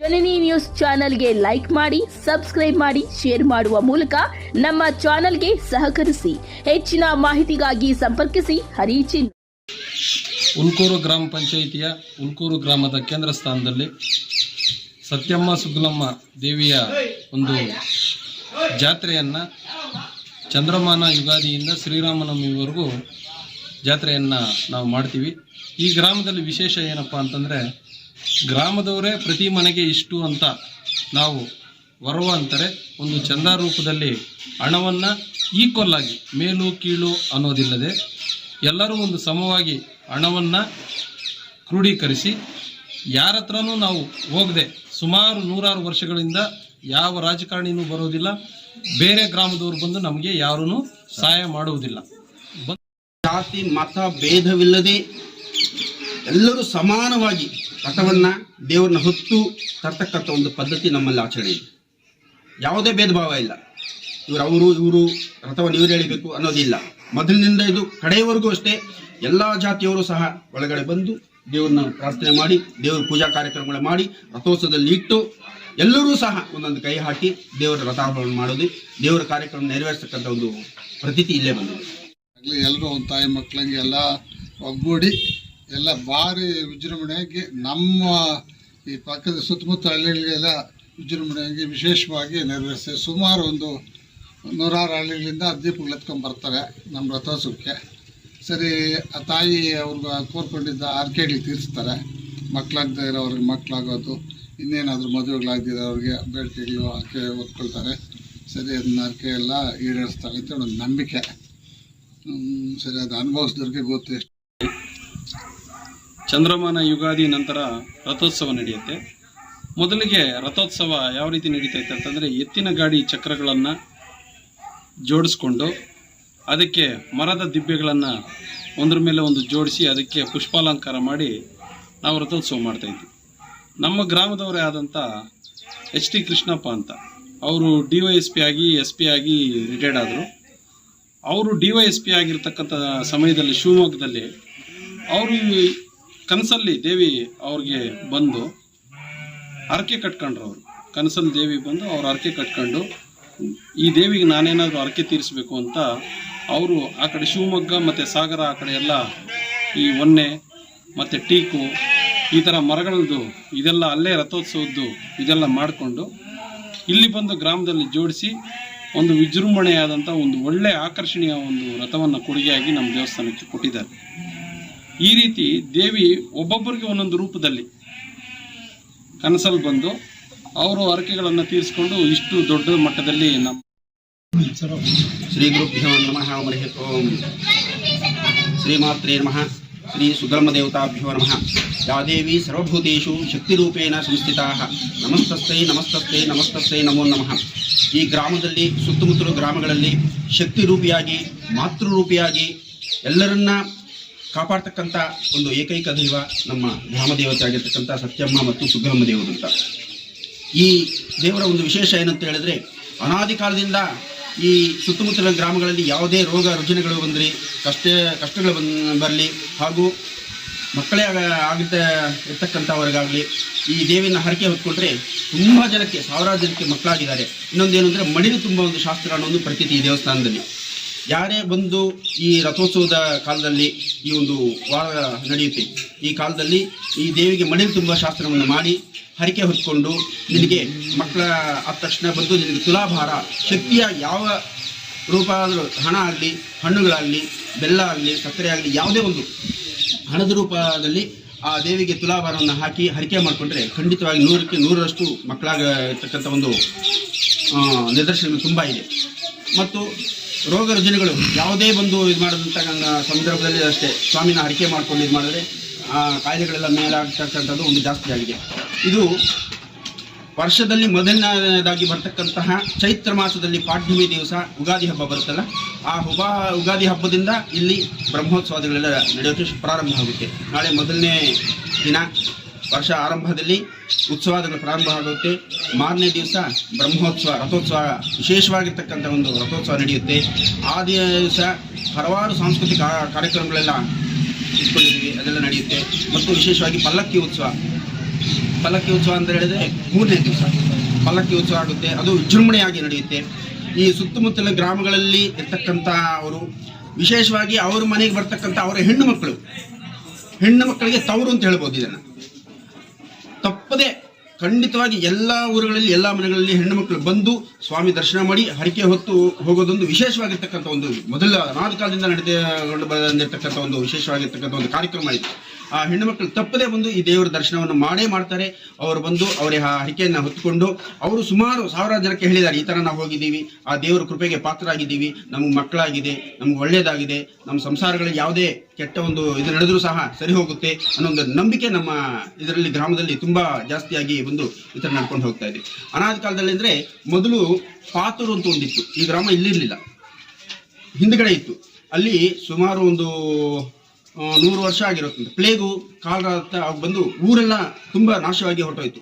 ಜನನಿ news ಚಾನೆಲ್ಗೆ like ಮಾಡಿ, subscribe ಮಾಡಿ, ಶೇರ್ ಮಾಡುವ ಮೂಲಕ ನಮ್ಮ ಚಾನೆಲ್ಗೆ ಸಹಕರಿಸಿ. ಹೆಚ್ಚಿನ ಮಾಹಿತಿಗಾಗಿ ಸಂಪರ್ಕಿಸಿ. ಹರಿಚಿನ್. ಉಲ್ಕೂರು ಗ್ರಾಮ ಪಂಚಾಯಿತಿಯ ಉಲ್ಕೂರು ಗ್ರಾಮದ ಕೇಂದ್ರ ಸ್ಥಾನದಲ್ಲಿ ಸತ್ಯಮ್ಮ ಸುಗ್ಲಮ್ಮ ದೇವಿಯ ಒಂದು ಜಾತ್ರೆಯನ್ನು ಚಂದ್ರಮಾನ ಯುಗಾದಿಯಿಂದ ಶ್ರೀರಾಮನವಮಿವರೆಗೂ ಜಾತ್ರೆಯನ್ನು ನಾವು ಮಾಡ್ತೀವಿ. ಈ ಗ್ರಾಮದಲ್ಲಿ ವಿಶೇಷ ಏನಪ್ಪ ಅಂತಂದರೆ ಗ್ರಾಮದವರೇ ಪ್ರತಿ ಮನೆಗೆ ಇಷ್ಟು ಅಂತ ನಾವು ವರವ ಅಂತಾರೆ. ಒಂದು ಚಂದ ರೂಪದಲ್ಲಿ ಹಣವನ್ನು ಈಕ್ವಲ್ ಆಗಿ ಮೇಲು ಕೀಳು ಅನ್ನೋದಿಲ್ಲದೆ ಎಲ್ಲರೂ ಒಂದು ಸಮವಾಗಿ ಹಣವನ್ನು ಕ್ರೋಢೀಕರಿಸಿ ಯಾರ ಹತ್ರನೂ ನಾವು ಹೋಗದೆ ಸುಮಾರು ನೂರಾರು ವರ್ಷಗಳಿಂದ ಯಾವ ರಾಜಕಾರಣಿನೂ ಬರೋದಿಲ್ಲ. ಬೇರೆ ಗ್ರಾಮದವ್ರು ಬಂದು ನಮಗೆ ಯಾರೂ ಸಹಾಯ ಮಾಡುವುದಿಲ್ಲ. ಜಾತಿ, ಮತ, ಭೇದವಿಲ್ಲದೆ ಎಲ್ಲರೂ ಸಮಾನವಾಗಿ ರಥವನ್ನ ದೇವರನ್ನ ಹೊತ್ತು ತರ್ತಕ್ಕಂಥ ಒಂದು ಪದ್ಧತಿ ನಮ್ಮಲ್ಲಿ ಆಚರಣೆ ಇದೆ. ಯಾವುದೇ ಭೇದ ಭಾವ ಇಲ್ಲ. ಇವರು ಅವರು, ಇವರು, ರಥವನ್ನು ಇವರು ಎಳಿಬೇಕು ಅನ್ನೋದಿಲ್ಲ ಮೊದಲಿನಿಂದ ಇದು ಕಡೆಯವರೆಗೂ ಅಷ್ಟೇ, ಎಲ್ಲ ಜಾತಿಯವರು ಸಹ ಒಳಗಡೆ ಬಂದು ದೇವ್ರನ್ನ ಪ್ರಾರ್ಥನೆ ಮಾಡಿ, ದೇವರ ಪೂಜಾ ಕಾರ್ಯಕ್ರಮಗಳು ಮಾಡಿ, ರಥೋತ್ಸವದಲ್ಲಿ ಇಟ್ಟು, ಎಲ್ಲರೂ ಸಹ ಒಂದೊಂದು ಕೈ ಹಾಕಿ ದೇವರ ರಥಾರೋಹಣ ಮಾಡೋದು, ದೇವರ ಕಾರ್ಯಕ್ರಮ ನೆರವೇರಿಸತಕ್ಕಂಥ ಒಂದು ಪ್ರತೀತಿ ಇಲ್ಲೇ ಬಂದಿದೆ. ಎಲ್ಲರೂ ಒಂದು ತಾಯಿ ಮಕ್ಕಳಂಗೆ ಒಗ್ಗೂಡಿ ಎಲ್ಲ ಭಾರಿ ವಿಜೃಂಭಣೆಯಾಗಿ ನಮ್ಮ ಈ ಪಕ್ಕದ ಸುತ್ತಮುತ್ತ ಹಳ್ಳಿಗಳಿಗೆಲ್ಲ ವಿಜೃಂಭಣೆಯಾಗಿ ವಿಶೇಷವಾಗಿ ನೆರವೇರಿಸ್ತೇವೆ ಸುಮಾರು ಒಂದು ನೂರಾರು ಹಳ್ಳಿಗಳಿಂದ ದೀಪಗಳು ಎತ್ಕೊಂಡು ಬರ್ತಾರೆ ನಮ್ಮ ರಥೋತ್ಸವಕ್ಕೆ. ಸರಿ, ಆ ತಾಯಿ ಅವ್ರಿಗೆ ಕೋರ್ಕೊಂಡಿದ್ದ ಆರ್ಕೆಗಳು ತೀರಿಸ್ತಾರೆ. ಮಕ್ಕಳಾಗದೇ ಇರೋವ್ರಿಗೆ ಮಕ್ಕಳಾಗೋದು ಇನ್ನೇನಾದರೂ ಮದುವೆಗಳಾಗದಿರೋ ಅವ್ರಿಗೆ ಬೇಡಿಕೆಗಳು ಆಕೆ ಓದ್ಕೊಳ್ತಾರೆ ಸರಿ, ಅದನ್ನ ಆರ್ಕೆ ಎಲ್ಲ ಈಡೇರಿಸ್ತಾರೆ ಅಂತ ಒಂದು ನಂಬಿಕೆ. ಸರಿ, ಅದು ಅನುಭವಿಸಿದವ್ರಿಗೆ ಗೊತ್ತು ಚಂದ್ರಮಾನ ಯುಗಾದಿ ನಂತರ ರಥೋತ್ಸವ ನಡೆಯುತ್ತೆ. ಮೊದಲಿಗೆ ರಥೋತ್ಸವ ಯಾವ ರೀತಿ ನಡೀತೈತೆ ಅಂತಂದರೆ ಎತ್ತಿನ ಗಾಡಿ ಚಕ್ರಗಳನ್ನು ಜೋಡಿಸ್ಕೊಂಡು ಅದಕ್ಕೆ ಮರದ ದಿಬ್ಬೆಗಳನ್ನು ಒಂದ್ರ ಮೇಲೆ ಒಂದು ಜೋಡಿಸಿ ಅದಕ್ಕೆ ಪುಷ್ಪಾಲಂಕಾರ ಮಾಡಿ ನಾವು ರಥೋತ್ಸವ ಮಾಡ್ತಾಯಿದ್ವಿ ನಮ್ಮ ಗ್ರಾಮದವರೇ ಆದಂಥ ಎಚ್ ಟಿ ಕೃಷ್ಣಪ್ಪ ಅಂತ, ಅವರು ಡಿ ವೈ ಎಸ್ ಪಿ ಆಗಿ, ಎಸ್ ಪಿ ಆಗಿ ರಿಟೈರ್ಡ್ ಆದರು. ಅವರು ಡಿ ವೈ ಎಸ್ ಪಿ ಆಗಿರ್ತಕ್ಕಂಥ ಸಮಯದಲ್ಲಿ ಶಿವಮೊಗ್ಗದಲ್ಲಿ ಅವರು ಕನಸಲ್ಲಿ ದೇವಿ ಅವ್ರಿಗೆ ಬಂದು ಹರಕೆ ಕಟ್ಕೊಂಡ್ರು ಅವರು ಕನಸಲ್ಲಿ ದೇವಿ ಬಂದು ಅವ್ರು ಹರಕೆ ಕಟ್ಕೊಂಡು, ಈ ದೇವಿಗೆ ನಾನೇನಾದರೂ ಹರಕೆ ತೀರಿಸಬೇಕು ಅಂತ ಅವರು ಆ ಕಡೆ ಶಿವಮೊಗ್ಗ ಮತ್ತು ಸಾಗರ ಆ ಕಡೆ ಎಲ್ಲ ಈ ಒನ್ನೆ ಮತ್ತು ಟೀಕು, ಈ ಥರ ಮರಗಳದ್ದು, ಇದೆಲ್ಲ ಅಲ್ಲೇ ರಥೋತ್ಸವದ್ದು ಇದೆಲ್ಲ ಮಾಡಿಕೊಂಡು ಇಲ್ಲಿ ಬಂದು ಗ್ರಾಮದಲ್ಲಿ ಜೋಡಿಸಿ ಒಂದು ವಿಜೃಂಭಣೆಯಾದಂಥ ಒಂದು ಒಳ್ಳೆಯ ಆಕರ್ಷಣೀಯ ಒಂದು ರಥವನ್ನು ಕೊಡುಗೆಯಾಗಿ ನಮ್ಮ ದೇವಸ್ಥಾನಕ್ಕೆ ಕೊಟ್ಟಿದ್ದಾರೆ. ಈ ರೀತಿ ದೇವಿ ಒಬ್ಬೊಬ್ಬರಿಗೆ ಒಂದೊಂದು ರೂಪದಲ್ಲಿ ಕನಸಲ್ಲಿ ಬಂದು ಅವರು ಹರಕೆಗಳನ್ನು ತೀರಿಸ್ಕೊಂಡು ಇಷ್ಟು ದೊಡ್ಡ ಮಟ್ಟದಲ್ಲಿ ನಮ್ಮ ಶ್ರೀ ಗುರುಭ್ಯೋ ನಮಃ ಹರಿ ಓಂ. ಶ್ರೀಮಾತ್ರೇ ನಮಃ. ಶ್ರೀ ಸುಧರ್ಮ ದೇವತಾಭ್ಯೋ ನಮಃ. ಯಾ ದೇವಿ ಸರ್ವಭೂತೇಷು ಶಕ್ತಿರೂಪೇಣ ಸಂಸ್ಥಿತಾ. ನಮಸ್ತಸ್ತೈ ನಮಸ್ತಸ್ಥೈ ನಮಸ್ತಸ್ತೈ ನಮೋ ನಮಃ. ಈ ಗ್ರಾಮದಲ್ಲಿ, ಸುತ್ತಮುತ್ತಲು ಗ್ರಾಮಗಳಲ್ಲಿ ಶಕ್ತಿರೂಪಿಯಾಗಿ, ಮಾತೃರೂಪಿಯಾಗಿ ಎಲ್ಲರನ್ನ ಕಾಪಾಡ್ತಕ್ಕಂಥ ಒಂದು ಏಕೈಕ ದೈವ ನಮ್ಮ ಗ್ರಾಮ ದೇವತೆ ಆಗಿರ್ತಕ್ಕಂಥ ಸತ್ಯಮ್ಮ ಮತ್ತು ಸುಗ್ರಮ್ಮ ದೇವರು ಅಂತ. ಈ ದೇವರ ಒಂದು ವಿಶೇಷ ಏನಂತ ಹೇಳಿದ್ರೆ, ಅನಾದಿ ಕಾಲದಿಂದ ಈ ಸುತ್ತಮುತ್ತಲಿನ ಗ್ರಾಮಗಳಲ್ಲಿ ಯಾವುದೇ ರೋಗ ರುಜಿನಗಳು ಬಂದ್ರಿ, ಕಷ್ಟ, ಕಷ್ಟಗಳು ಬನ್ ಬರಲಿ, ಹಾಗೂ ಮಕ್ಕಳೇ ಆಗ- ಇರ್ತಕ್ಕಂಥವ್ರಿಗಾಗಲಿ, ಈ ದೇವಿನ ಹರಕೆ ಹೊತ್ಕೊಂಡ್ರೆ ತುಂಬ ಜನಕ್ಕೆ, ಸಾವಿರಾರು ಜನಕ್ಕೆ ಮಕ್ಕಳಾಗಿದ್ದಾರೆ. ಇನ್ನೊಂದೇನು ಅಂದರೆ ಮಣಿನ ತುಂಬ ಒಂದು ಶಾಸ್ತ್ರ ಅನ್ನೋ ಒಂದು ಪ್ರತೀತಿ ಈ ದೇವಸ್ಥಾನದಲ್ಲಿ. ಯಾರೇ ಬಂದು ಈ ರಥೋತ್ಸವದ ಕಾಲದಲ್ಲಿ ಈ ಒಂದು ವಾರ ನಡೆಯುತ್ತೆ, ಈ ಕಾಲದಲ್ಲಿ ಈ ದೇವಿಗೆ ಮಡಿಲು ತುಂಬ ಶಾಸ್ತ್ರವನ್ನು ಮಾಡಿ ಹರಿಕೆ ಹೊತ್ಕೊಂಡು ನಿನಗೆ ಮಕ್ಕಳ ಆದ ತಕ್ಷಣ ಬಂದು ನಿನಗೆ ತುಲಾಭಾರ, ಶಕ್ತಿಯ ಯಾವ ರೂಪ ಆದರೂ ಹಣ ಆಗಲಿ, ಹಣ್ಣುಗಳಾಗಲಿ, ಬೆಲ್ಲ ಆಗಲಿ, ಸಕ್ಕರೆ ಆಗಲಿ, ಯಾವುದೇ ಒಂದು ಹಣದ ರೂಪದಲ್ಲಿ ಆ ದೇವಿಗೆ ತುಲಾಭಾರವನ್ನು ಹಾಕಿ ಹರಿಕೆ ಮಾಡಿಕೊಂಡ್ರೆ ಖಂಡಿತವಾಗಿ ನೂರಕ್ಕೆ ನೂರರಷ್ಟು ಮಕ್ಕಳಾಗ ಇರ್ತಕ್ಕಂಥ ಒಂದು ನಿದರ್ಶನಗಳು ತುಂಬ ಇದೆ. ಮತ್ತು ರೋಗ ರುಜಿನಗಳು ಯಾವುದೇ ಬಂದು ಇದು ಮಾಡಿದಂಥ ಸಂದರ್ಭದಲ್ಲಿ ಅಷ್ಟೇ. ಸ್ವಾಮಿನ ಹರಿಕೆ ಮಾಡ್ಕೊಂಡು ಇದು ಮಾಡಿದ್ರೆ ಆ ಕಾಯಿಲೆಗಳೆಲ್ಲ ಮೇಲಾಗ್ತಕ್ಕಂಥದ್ದು ಒಂದು ಜಾಸ್ತಿ ಆಗಿದೆ. ಇದು ವರ್ಷದಲ್ಲಿ ಮೊದಲನೇದಾಗಿ ಬರ್ತಕ್ಕಂತಹ ಚೈತ್ರ ಮಾಸದಲ್ಲಿ ಪಾಡ್ಯಮಿ ದಿವಸ ಉಗಾದಿ ಹಬ್ಬ ಬರುತ್ತಲ್ಲ, ಆ ಹುಬಾ ಉಗಾದಿ ಹಬ್ಬದಿಂದ ಇಲ್ಲಿ ಬ್ರಹ್ಮೋತ್ಸವಗಳೆಲ್ಲ ನಡೆಯೋಕ್ಕೆ ಪ್ರಾರಂಭ ಆಗುತ್ತೆ. ನಾಳೆ ಮೊದಲನೇ ದಿನ. ವರ್ಷ ಆರಂಭದಲ್ಲಿ ಉತ್ಸವಾದಿಗಳು ಪ್ರಾರಂಭ ಆಗುತ್ತೆ. ಮಾರನೇ ದಿವಸ ಬ್ರಹ್ಮೋತ್ಸವ, ರಥೋತ್ಸವ, ವಿಶೇಷವಾಗಿರ್ತಕ್ಕಂಥ ಒಂದು ರಥೋತ್ಸವ ನಡೆಯುತ್ತೆ. ಆ ದಿವಸ ಹಲವಾರು ಸಾಂಸ್ಕೃತಿಕ ಕಾರ್ಯಕ್ರಮಗಳೆಲ್ಲ ಇಟ್ಕೊಂಡಿದ್ದೀವಿ, ಅದೆಲ್ಲ ನಡೆಯುತ್ತೆ. ಮತ್ತು ವಿಶೇಷವಾಗಿ ಪಲ್ಲಕ್ಕಿ ಉತ್ಸವ. ಪಲ್ಲಕ್ಕಿ ಉತ್ಸವ ಅಂತ ಹೇಳಿದ್ರೆ ಮೂರನೇ ದಿವಸ ಪಲ್ಲಕ್ಕಿ ಉತ್ಸವ ಆಗುತ್ತೆ. ಅದು ವಿಜೃಂಭಣೆಯಾಗಿ ನಡೆಯುತ್ತೆ. ಈ ಸುತ್ತಮುತ್ತಲಿನ ಗ್ರಾಮಗಳಲ್ಲಿ ಇರ್ತಕ್ಕಂಥ ಅವರು, ವಿಶೇಷವಾಗಿ ಅವ್ರ ಮನೆಗೆ ಬರ್ತಕ್ಕಂಥ ಅವರ ಹೆಣ್ಣು ಮಕ್ಕಳು, ಹೆಣ್ಣು ಮಕ್ಕಳಿಗೆ ತವರು ಅಂತ ಹೇಳ್ಬೋದು ಇದನ್ನು. ತಪ್ಪದೆ ಖಂಡಿತವಾಗಿ ಎಲ್ಲ ಊರುಗಳಲ್ಲಿ, ಎಲ್ಲ ಮನೆಗಳಲ್ಲಿ ಹೆಣ್ಣು ಮಕ್ಕಳು ಬಂದು ಸ್ವಾಮಿ ದರ್ಶನ ಮಾಡಿ ಹರಕೆ ಹೊತ್ತು ಹೋಗೋದೊಂದು ವಿಶೇಷವಾಗಿರ್ತಕ್ಕಂಥ ಒಂದು ಮೊದಲ ಅನಾದ ಕಾಲದಿಂದ ಬಂದಿರತಕ್ಕಂಥ ಒಂದು ವಿಶೇಷವಾಗಿರ್ತಕ್ಕಂಥ ಒಂದು ಕಾರ್ಯಕ್ರಮ ಇದೆ ಆ ಹೆಣ್ಣು ಮಕ್ಕಳು ತಪ್ಪದೆ ಬಂದು ಈ ದೇವರ ದರ್ಶನವನ್ನು ಮಾಡೇ ಮಾಡ್ತಾರೆ. ಅವರು ಬಂದು ಅವರೇ ಆ ಹರಿಕೆಯನ್ನು ಹೊತ್ತುಕೊಂಡು ಅವರು ಸುಮಾರು ಸಾವಿರಾರು ಜನಕ್ಕೆ ಹೇಳಿದ್ದಾರೆ, ಈ ಥರ ನಾವು ಹೋಗಿದ್ದೀವಿ, ಆ ದೇವರ ಕೃಪೆಗೆ ಪಾತ್ರರಾಗಿದ್ದೀವಿ, ನಮಗೆ ಮಕ್ಕಳಾಗಿದೆ, ನಮ್ಗೆ ಒಳ್ಳೆಯದಾಗಿದೆ ನಮ್ಮ ಸಂಸಾರಗಳಲ್ಲಿ ಯಾವುದೇ ಕೆಟ್ಟ ಒಂದು ಇದು ನಡೆದರೂ ಸಹ ಸರಿ ಹೋಗುತ್ತೆ ಅನ್ನೋ ಒಂದು ನಂಬಿಕೆ ನಮ್ಮ ಇದರಲ್ಲಿ ಗ್ರಾಮದಲ್ಲಿ ತುಂಬ ಜಾಸ್ತಿಯಾಗಿ ಬಂದು ಈ ಥರ ನಡ್ಕೊಂಡು ಹೋಗ್ತಾ ಇದೆ. ಅನಾದ ಕಾಲದಲ್ಲಿ ಅಂದರೆ ಮೊದಲು ಪಾತೂರು ಅಂತ ಒಂದಿತ್ತು. ಈ ಗ್ರಾಮ ಇಲ್ಲಿರಲಿಲ್ಲ. ಹಿಂದ್ಗಡೆ ಇತ್ತು. ಅಲ್ಲಿ ಸುಮಾರು ಒಂದು ನೂರು ವರ್ಷ ಆಗಿರುತ್ತೆ ಪ್ಲೇಗು ಕಾಲ ಬಂದು ಊರೆಲ್ಲ ತುಂಬ ನಾಶವಾಗಿ ಹೊರಟೋಯ್ತು.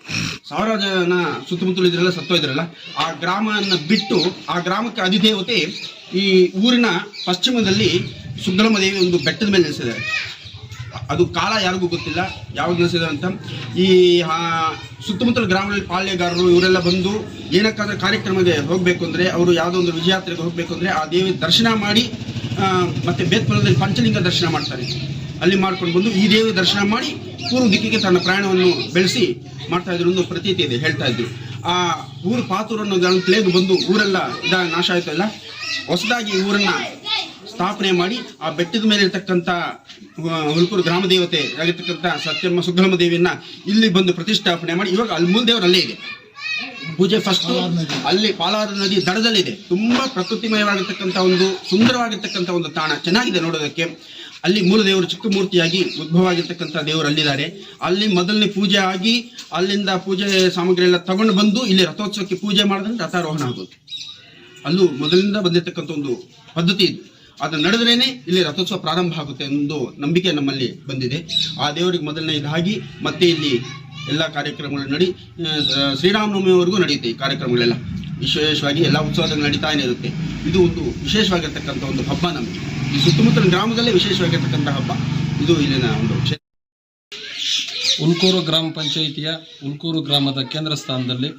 ಸಾವಿರಾರು ಜನ ಸುತ್ತಮುತ್ತಲು ಇದ್ರೆಲ್ಲ ಸತ್ತೋಯ್ದ್ರಲ್ಲ? ಆ ಗ್ರಾಮವನ್ನು ಬಿಟ್ಟು, ಆ ಗ್ರಾಮಕ್ಕೆ ಅಧಿದೇವತೆ ಈ ಊರಿನ ಪಶ್ಚಿಮದಲ್ಲಿ ಸುಗ್ರಮ ದೇವಿ ಒಂದು ಬೆಟ್ಟದ ಮೇಲೆ ನೆಲೆಸಿದ್ದಾರೆ. ಅದು ಕಾಲ ಯಾರಿಗೂ ಗೊತ್ತಿಲ್ಲ, ಯಾವಾಗ ನಿಲ್ಲಿಸಿದ್ದಾರೆ ಅಂತ. ಈ ಸುತ್ತಮುತ್ತಲ ಗ್ರಾಮಗಳಲ್ಲಿ ಪಾಳ್ಯಗಾರರು ಇವರೆಲ್ಲ ಬಂದು ಏನಕ್ಕಾದ್ರೂ ಕಾರ್ಯಕ್ರಮಕ್ಕೆ ಹೋಗಬೇಕು ಅಂದರೆ, ಅವರು ಯಾವುದೋ ಒಂದು ವಿಜಯಾತ್ರೆಗೆ ಹೋಗಬೇಕು ಅಂದರೆ ಆ ದೇವಿ ದರ್ಶನ ಮಾಡಿ ಮತ್ತೆ ಬೇತ್ಪುರದಲ್ಲಿ ಪಂಚಲಿಂಗ ದರ್ಶನ ಮಾಡ್ತಾರೆ. ಅಲ್ಲಿ ಮಾಡ್ಕೊಂಡು ಬಂದು ಈ ದೇವಿ ದರ್ಶನ ಮಾಡಿ ಪೂರ್ವ ದಿಕ್ಕಿಗೆ ತನ್ನ ಪ್ರಯಾಣವನ್ನು ಬೆಳೆಸಿ ಮಾಡ್ತಾ ಇದ್ರು ಒಂದು ಪ್ರತೀತಿ ಇದೆ, ಹೇಳ್ತಾ ಇದ್ರು. ಆ ಊರು ಪಾತೂರು ಅನ್ನೋದನ್ನು ಪ್ಲೇಗ್ ಬಂದು ಊರೆಲ್ಲ ಇದ ನಾಶ ಆಯ್ತಲ್ಲ ಹೊಸದಾಗಿ ಊರನ್ನ ಸ್ಥಾಪನೆ ಮಾಡಿ ಆ ಬೆಟ್ಟದ ಮೇಲೆ ಇರ್ತಕ್ಕಂಥ ಹುಲ್ಕೂರು ಗ್ರಾಮ ದೇವತೆ ಆಗಿರ್ತಕ್ಕಂಥ ಸತ್ಯಮ್ಮ ಸುಗ್ರಮ್ಮ ದೇವಿಯನ್ನ ಇಲ್ಲಿ ಬಂದು ಪ್ರತಿಷ್ಠಾಪನೆ ಮಾಡಿ ಇವಾಗ ಅಲ್ಲಿ ಮುಂದೆ ಅವರಲ್ಲೇ ಇದೆ. ಪೂಜೆ ಫಸ್ಟ್ ಅಲ್ಲಿ ಪಾಲಾರ ನದಿ ದಡದಲ್ಲಿದೆ. ತುಂಬಾ ಪ್ರಕೃತಿಮಯವಾಗಿರ್ತಕ್ಕಂಥ ಒಂದು ಸುಂದರವಾಗಿರ್ತಕ್ಕಂಥ ಒಂದು ತಾಣ. ಚೆನ್ನಾಗಿದೆ ನೋಡೋದಕ್ಕೆ. ಅಲ್ಲಿ ಮೂಲ ದೇವರು ಚಿಕ್ಕ ಮೂರ್ತಿಯಾಗಿ ಉದ್ಭವ ಆಗಿರ್ತಕ್ಕಂಥ ದೇವರು ಅಲ್ಲಿದ್ದಾರೆ. ಅಲ್ಲಿ ಮೊದಲನೇ ಪೂಜೆ ಆಗಿ ಅಲ್ಲಿಂದ ಪೂಜೆ ಸಾಮಗ್ರಿ ಎಲ್ಲ ತಗೊಂಡು ಬಂದು ಇಲ್ಲಿ ರಥೋತ್ಸವಕ್ಕೆ ಪೂಜೆ ಮಾಡಿದ್ರೆ ರಥಾರೋಹಣ ಆಗೋದು ಅಲ್ಲೂ ಮೊದಲಿಂದ ಬಂದಿರತಕ್ಕಂಥ ಒಂದು ಪದ್ಧತಿ ಇದು. ಅದು ನಡೆದ್ರೇನೆ ಇಲ್ಲಿ ರಥೋತ್ಸವ ಪ್ರಾರಂಭ ಆಗುತ್ತೆ ಒಂದು ನಂಬಿಕೆ ನಮ್ಮಲ್ಲಿ ಬಂದಿದೆ. ಆ ದೇವರಿಗೆ ಮೊದಲನೇ ಇದಾಗಿ ಮತ್ತೆ ಇಲ್ಲಿ ಎಲ್ಲ ಕಾರ್ಯಕ್ರಮಗಳು ನಡಿ ಶ್ರೀರಾಮನವಮಿವರೆಗೂ ನಡೆಯುತ್ತೆ ಈ ಕಾರ್ಯಕ್ರಮಗಳೆಲ್ಲ. ವಿಶೇಷವಾಗಿ ಎಲ್ಲ ಉತ್ಸವಗಳು ನಡೀತಾನೆ ಇರುತ್ತೆ ಇದು ಒಂದು ವಿಶೇಷವಾಗಿರ್ತಕ್ಕಂಥ ಒಂದು ಹಬ್ಬ ನಮಗೆ. ಈ ಸುತ್ತಮುತ್ತಲಿನ ಗ್ರಾಮದಲ್ಲೇ ವಿಶೇಷವಾಗಿರ್ತಕ್ಕಂಥ ಹಬ್ಬ. ಇದು ಇಲ್ಲಿನ ಒಂದು ಉಲ್ಕೂರು ಗ್ರಾಮ ಪಂಚಾಯಿತಿಯ ಉಲ್ಕೂರು ಗ್ರಾಮದ ಕೇಂದ್ರ ಸ್ಥಾನದಲ್ಲಿ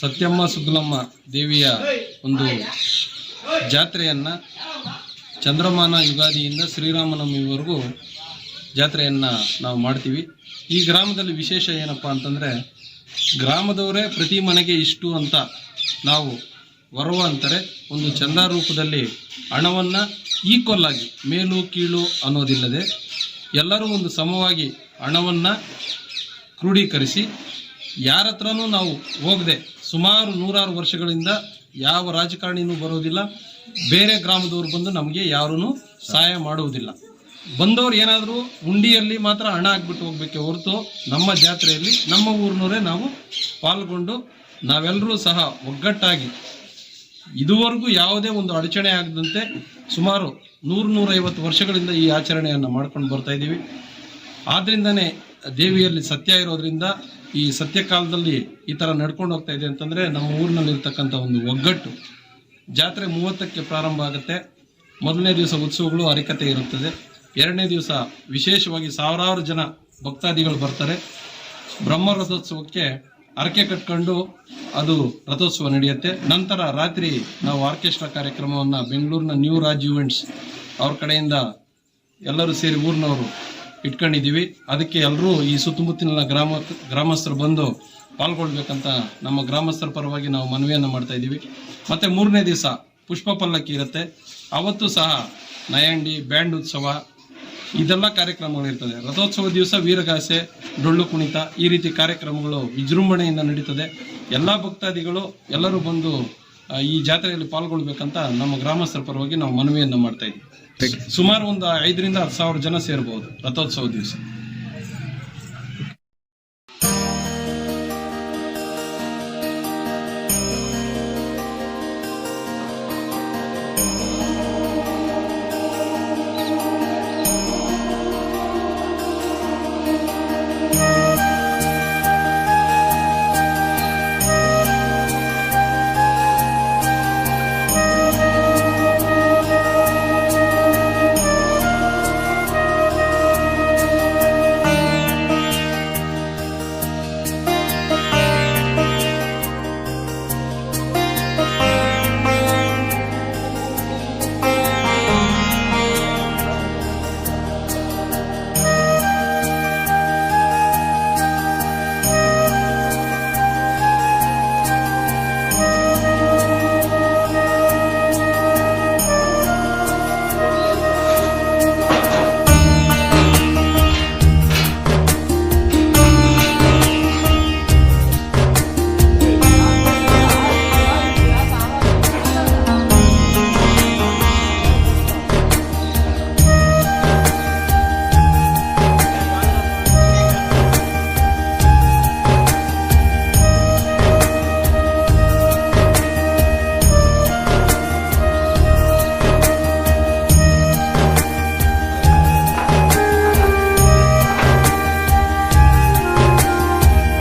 ಸತ್ಯಮ್ಮ ಸುಗ್ಲಮ್ಮ ದೇವಿಯ ಒಂದು ಜಾತ್ರೆಯನ್ನು ಚಂದ್ರಮಾನ ಯುಗಾದಿಯಿಂದ ಶ್ರೀರಾಮನವಮಿವರೆಗೂ ಜಾತ್ರೆಯನ್ನು ನಾವು ಮಾಡ್ತೀವಿ. ಈ ಗ್ರಾಮದಲ್ಲಿ ವಿಶೇಷ ಏನಪ್ಪ ಅಂತಂದರೆ ಗ್ರಾಮದವರೇ ಪ್ರತಿ ಮನೆಗೆ ಇಷ್ಟು ಅಂತ ನಾವು ವರವ ಅಂತಾರೆ. ಒಂದು ಚಂದ ರೂಪದಲ್ಲಿ ಹಣವನ್ನು ಈಕ್ವಲ್ ಆಗಿ ಮೇಲು ಕೀಳು ಅನ್ನೋದಿಲ್ಲದೆ ಎಲ್ಲರೂ ಒಂದು ಸಮವಾಗಿ ಹಣವನ್ನು ಕ್ರೋಢೀಕರಿಸಿ ಯಾರ ಹತ್ರನೂ ನಾವು ಹೋಗದೆ ಸುಮಾರು ನೂರಾರು ವರ್ಷಗಳಿಂದ ಯಾವ ರಾಜಕಾರಣಿನೂ ಬರೋದಿಲ್ಲ. ಬೇರೆ ಗ್ರಾಮದವ್ರು ಬಂದು ನಮಗೆ ಯಾರೂ ಸಹಾಯ ಮಾಡುವುದಿಲ್ಲ. ಬಂದವ್ರು ಏನಾದರೂ ಉಂಡಿಯಲ್ಲಿ ಮಾತ್ರ ಹಣ ಹಾಕ್ಬಿಟ್ಟು ಹೋಗ್ಬೇಕೆ ಹೊರತು ನಮ್ಮ ಜಾತ್ರೆಯಲ್ಲಿ ನಮ್ಮ ಊರಿನವರೇ ನಾವು ಪಾಲ್ಗೊಂಡು ನಾವೆಲ್ಲರೂ ಸಹ ಒಗ್ಗಟ್ಟಾಗಿ ಇದುವರೆಗೂ ಯಾವುದೇ ಒಂದು ಅಡಚಣೆ ಆಗದಂತೆ ಸುಮಾರು ನೂರು ನೂರೈವತ್ತು ವರ್ಷಗಳಿಂದ ಈ ಆಚರಣೆಯನ್ನು ಮಾಡ್ಕೊಂಡು ಬರ್ತಾ ಇದ್ದೀವಿ. ಆದ್ದರಿಂದನೇ ದೇವಿಯಲ್ಲಿ ಸತ್ಯ ಇರೋದ್ರಿಂದ ಈ ಸತ್ಯ ಕಾಲದಲ್ಲಿ ಈ ಥರ ನಡ್ಕೊಂಡು ಹೋಗ್ತಾ ಇದೆ ಅಂತಂದರೆ ನಮ್ಮ ಊರಿನಲ್ಲಿರ್ತಕ್ಕಂಥ ಒಂದು ಒಗ್ಗಟ್ಟು. ಜಾತ್ರೆ ಮೂವತ್ತಕ್ಕೆ ಪ್ರಾರಂಭ ಆಗುತ್ತೆ. ಮೊದಲನೇ ದಿವಸ ಉತ್ಸವಗಳು ಅರಿಕತೆ ಇರುತ್ತದೆ. ಎರಡನೇ ದಿವಸ ವಿಶೇಷವಾಗಿ ಸಾವಿರಾರು ಜನ ಭಕ್ತಾದಿಗಳು ಬರ್ತಾರೆ. ಬ್ರಹ್ಮ ರಥೋತ್ಸವಕ್ಕೆ ಹರಕೆ ಕಟ್ಕೊಂಡು ಅದು ರಥೋತ್ಸವ ನಡೆಯುತ್ತೆ. ನಂತರ ರಾತ್ರಿ ನಾವು ಆರ್ಕೆಸ್ಟ್ರಾ ಕಾರ್ಯಕ್ರಮವನ್ನು ಬೆಂಗಳೂರಿನ ನ್ಯೂ ರಾಜ್ ಇವೆಂಟ್ಸ್ ಅವ್ರ ಕಡೆಯಿಂದ ಎಲ್ಲರೂ ಸೇರಿ ಊರಿನವರು ಇಟ್ಕೊಂಡಿದ್ದೀವಿ. ಅದಕ್ಕೆ ಎಲ್ಲರೂ ಈ ಸುತ್ತಮುತ್ತಲಿನ ಗ್ರಾಮ, ಗ್ರಾಮಸ್ಥರು ಬಂದು ಪಾಲ್ಗೊಳ್ಬೇಕಂತ ನಮ್ಮ ಗ್ರಾಮಸ್ಥರ ಪರವಾಗಿ ನಾವು ಮನವಿಯನ್ನು ಮಾಡ್ತಾ ಇದ್ದೀವಿ. ಮತ್ತು ಮೂರನೇ ದಿವಸ ಪುಷ್ಪ ಪಲ್ಲಕ್ಕಿ ಇರುತ್ತೆ. ಅವತ್ತು ಸಹ ನಯಂಡಿ, ಬ್ಯಾಂಡ್ ಉತ್ಸವ ಇದೆಲ್ಲ ಕಾರ್ಯಕ್ರಮಗಳಿರ್ತದೆ ರಥೋತ್ಸವ ದಿವಸ ವೀರಗಾಸೆ ಡೊಳ್ಳು ಕುಣಿತ ಈ ರೀತಿ ಕಾರ್ಯಕ್ರಮಗಳು ವಿಜೃಂಭಣೆಯಿಂದ ನಡೀತದೆ. ಎಲ್ಲ ಭಕ್ತಾದಿಗಳು ಎಲ್ಲರೂ ಬಂದು ಈ ಜಾತ್ರೆಯಲ್ಲಿ ಪಾಲ್ಗೊಳ್ಬೇಕಂತ ನಮ್ಮ ಗ್ರಾಮಸ್ಥರ ಪರವಾಗಿ ನಾವು ಮನವಿಯನ್ನು ಮಾಡ್ತಾ ಇದ್ದೀವಿ. ಸುಮಾರು ಒಂದು ಐದರಿಂದ ಹತ್ತು ಸಾವಿರ ಜನ ಸೇರ್ಬೋದು ರಥೋತ್ಸವ ದಿವಸ.